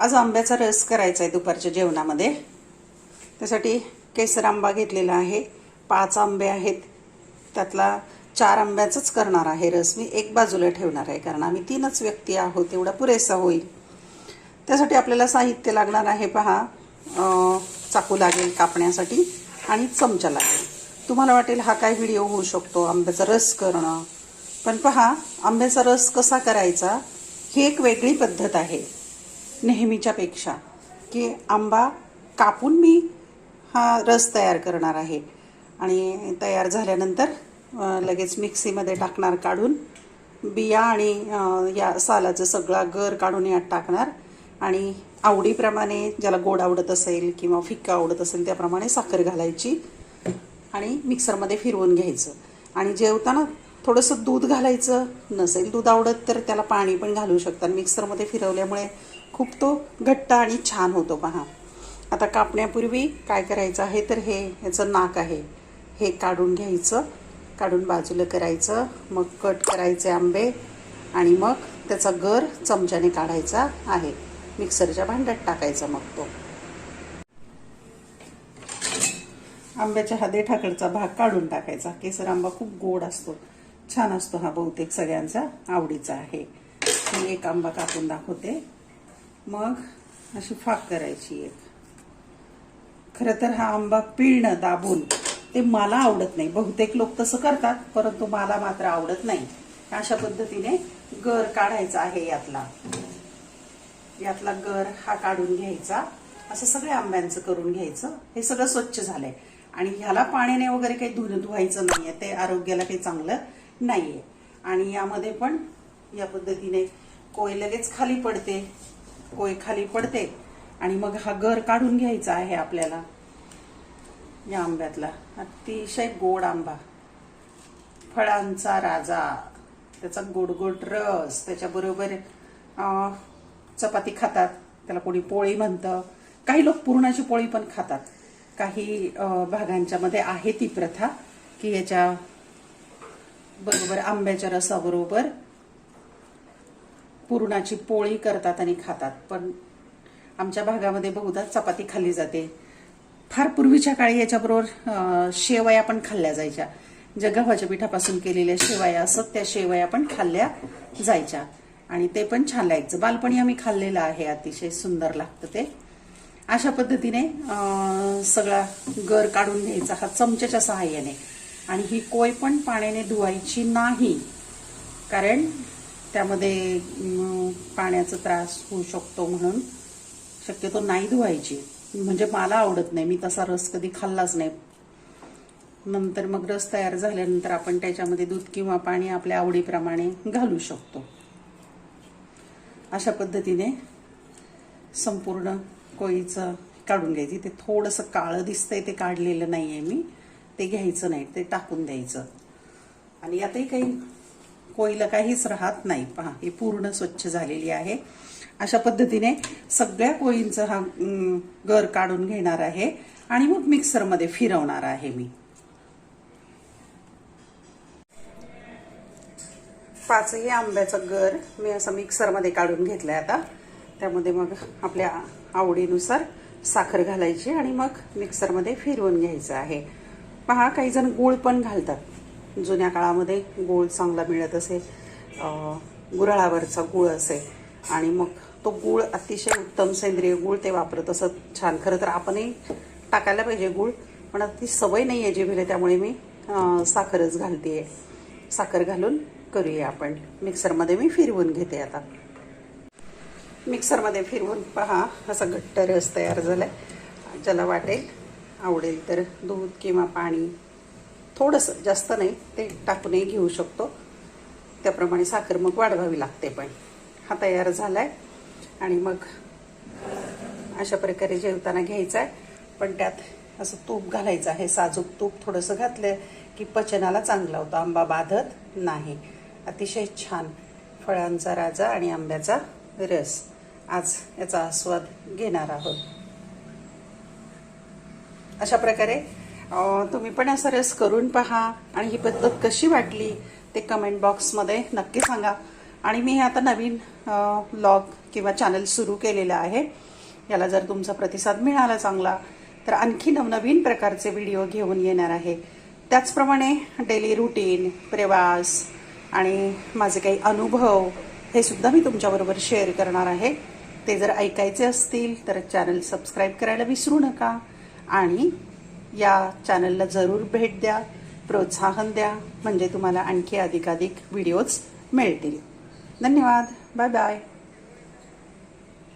आज आंब्याचा रस करायचा आहे दुपारच्या जेवणामध्ये. त्यासाठी केसर आंबा घेतलेला आहे. पाच आंबे आहेत. त्यातला चार आंब्याचंच करणार आहे रस. मी एक बाजूला ठेवणार आहे कारण आम्ही तीनच व्यक्ती आहोत तेवढा पुरेसा होईल. त्यासाठी आपल्याला साहित्य लागणार आहे पहा. चाकू लागेल कापण्यासाठी आणि चमचा लागेल. तुम्हाला वाटेल हा काय व्हिडिओ होऊ शकतो आंब्याचा रस करणं. पण पहा आंब्याचा रस कसा करायचा ही एक वेगळी पद्धत आहे. नेहमीच्या पेक्षा की आंबा कापून मी हा रस तयार करणार आहे. आणि तयार झाल्यानंतर लगेच मिक्सीमध्ये टाकणार काढून बिया आणि या सालाचं सगळा गर काढून यात टाकणार. आणि आवडीप्रमाणे ज्याला गोड आवडत असेल किंवा फिक्का आवडत असेल त्याप्रमाणे साखर घालायची आणि मिक्सरमध्ये फिरवून घ्यायचं. आणि जेवताना थोडंसं दूध घालायचं नसेल दूध आवडत तर त्याला पाणी पण घालू शकतात मिक्सरमध्ये फिरवल्यामुळे खूप तो घट्ट आणि छान होतो पहा. आता कापण्यापूर्वी काय करायचं आहे तर हे ह्याचं नाक आहे. हे काढून घ्यायचं काढून बाजूला करायचं मग कट करायचे आंबे आणि मग त्याचा गर चमच्याने काढायचा आहे. मिक्सरच्या भांड्यात टाकायचा मग तो. आंब्याच्या हादे ठाकडचा भाग काढून टाकायचा. केसर आंबा खूप गोड असतो. छान असतो हा बहुतेक सगळ्यांचा आवडीचा आहे. मी एक आंबा कापून दाखवते. मग अशी फाक करायची एक. खरं तर हा आंबा पिळणं दाबून ते मला आवडत नाही. बहुतेक लोक तसं करतात परंतु मला मात्र आवडत नाही. अशा पद्धतीने गर काढायचा आहे यातला. यातला गर हा काढून घ्यायचा. असं सगळ्या आंब्यांचं करून घ्यायचं. हे सगळं स्वच्छ झालंय. आणि ह्याला पाण्याने वगैरे काही धुन धुवायचं नाहीये. ते आरोग्याला काही चांगलं नाहीये. आणि यामध्ये पण या पद्धतीने कोय लगेच खाली पडते. कोय खाली पडते आणि मग हा घर काढून घ्यायचा आहे आपल्याला. या आंब्यातला. अतिशय गोड आंबा. फळांचा राजा. त्याचा गोड गोड रस. त्याच्याबरोबर चपाती खातात. त्याला कोणी पोळी म्हणतं. काही लोक पुरणाची पोळी पण खातात. काही भागांच्या मध्ये आहे ती प्रथा की याच्या बरोबर आंब्याच्या रसाबरोबर पुरणाची पोळी करतात आणि खातात. पण आमच्या भागामध्ये बहुधा चपाती खाल्ली जाते. फार पूर्वीच्या काळी याच्याबरोबर शेवया पण खाल्ल्या जायच्या. ज्या गव्हाच्या पिठापासून केलेल्या शेवया असत त्या शेवया पण खाल्ल्या जायच्या. आणि ते पण छान लागायचं. बालपणी आम्ही खाल्लेलं आहे अतिशय सुंदर लागतं ते. अशा पद्धतीने सगळा गर काढून घ्यायचा हा चमच्याच्या सहाय्याने. आणि ही कोय पण पाण्याने धुवायची नाही. कारण त्यामध्ये पाण्याचा त्रास होऊ शकतो म्हणून शक्यतो नाही धुवायची. म्हणजे मला आवडत नाही. मी तसा रस कधी खाल्लाच नाही. नंतर मग रस तयार झाल्यानंतर आपण त्याच्यामध्ये दूध किंवा पाणी आपल्या आवडीप्रमाणे घालू शकतो. अशा पद्धतीने संपूर्ण कोळीचं काढून घ्यायची. ते थोडंसं काळं दिसतंय ते काढलेलं नाही आहे मी. ते घ्यायचं नाही. ते टाकून द्यायचं. आणि यातही काही कोळीला काहीच राहत नाही. पहा ही पूर्ण स्वच्छ झालेली आहे. अशा पद्धतीने सगळ्या कोळींचा हा गर काढून घेणार आहे आणि मग मिक्सरमध्ये फिरवणार आहे मी. पाचही आंब्याचा गर मी असं मिक्सरमध्ये काढून घेतलाय आता. त्यामध्ये मग आपल्या आवडीनुसार साखर घालायची आणि मग मिक्सरमध्ये फिरवून घ्यायचं आहे. पहा काही जण गूळ पण घालतात. जुन्या काळामध्ये गूळ चांगला मिळत असे गुराळावरचा गूळ असे. आणि मग तो गूळ अतिशय उत्तम सेंद्रिय गूळ ते वापरत असत. छान. खरं तर आपणही टाकायला पाहिजे गूळ पण ती सवय नाही आहे जिभेला त्यामुळे मी साखरच घालते साखर घालून करूया आपण. मिक्सरमध्ये मी फिरवून घेते आता. मिक्सरमध्ये फिरवून पहा असा घट्ट रस तयार झालाय. ज्याला वाटेल आवडेल तर दूध किंवा पाणी थोडंसं जास्त नाही ते टाकूनही घेऊ शकतो. त्याप्रमाणे साखर मग वाढवावी लागते पण. हा तयार झालाय. आणि मग अशा प्रकारे जेवताना घ्यायचा आहे पण त्यात असं तूप घालायचं आहे. साजूक तूप थोडंसं घातलं की पचनाला चांगला होतो. आंबा बाधत नाही. अतिशय छान फळांचा राजा आणि आंब्याचा रस. आज याचा आस्वाद घेणार आहोत. अशा प्रकारे तुम्ही पण असा रस करून पहा. आणि ही पद्धत कशी वाटली ते कमेंट बॉक्समध्ये नक्की सांगा. आणि मी हे आता नवीन ब्लॉग किंवा चॅनल सुरू केलेलं आहे. याला जर तुमचा प्रतिसाद मिळाला चांगला तर आणखी नवनवीन प्रकारचे व्हिडिओ घेऊन येणार आहे. त्याचप्रमाणे डेली रुटीन प्रवास आणि माझे काही अनुभव हे सुद्धा मी तुमच्याबरोबर शेअर करणार आहे. ते जर ऐकायचे असतील तर चॅनल सबस्क्राईब करायला विसरू नका. आणि या चॅनलला जरूर भेट द्या प्रोत्साहन द्या म्हणजे तुम्हाला आणखी अधिकाधिक व्हिडिओज मिळतील. धन्यवाद. Bye bye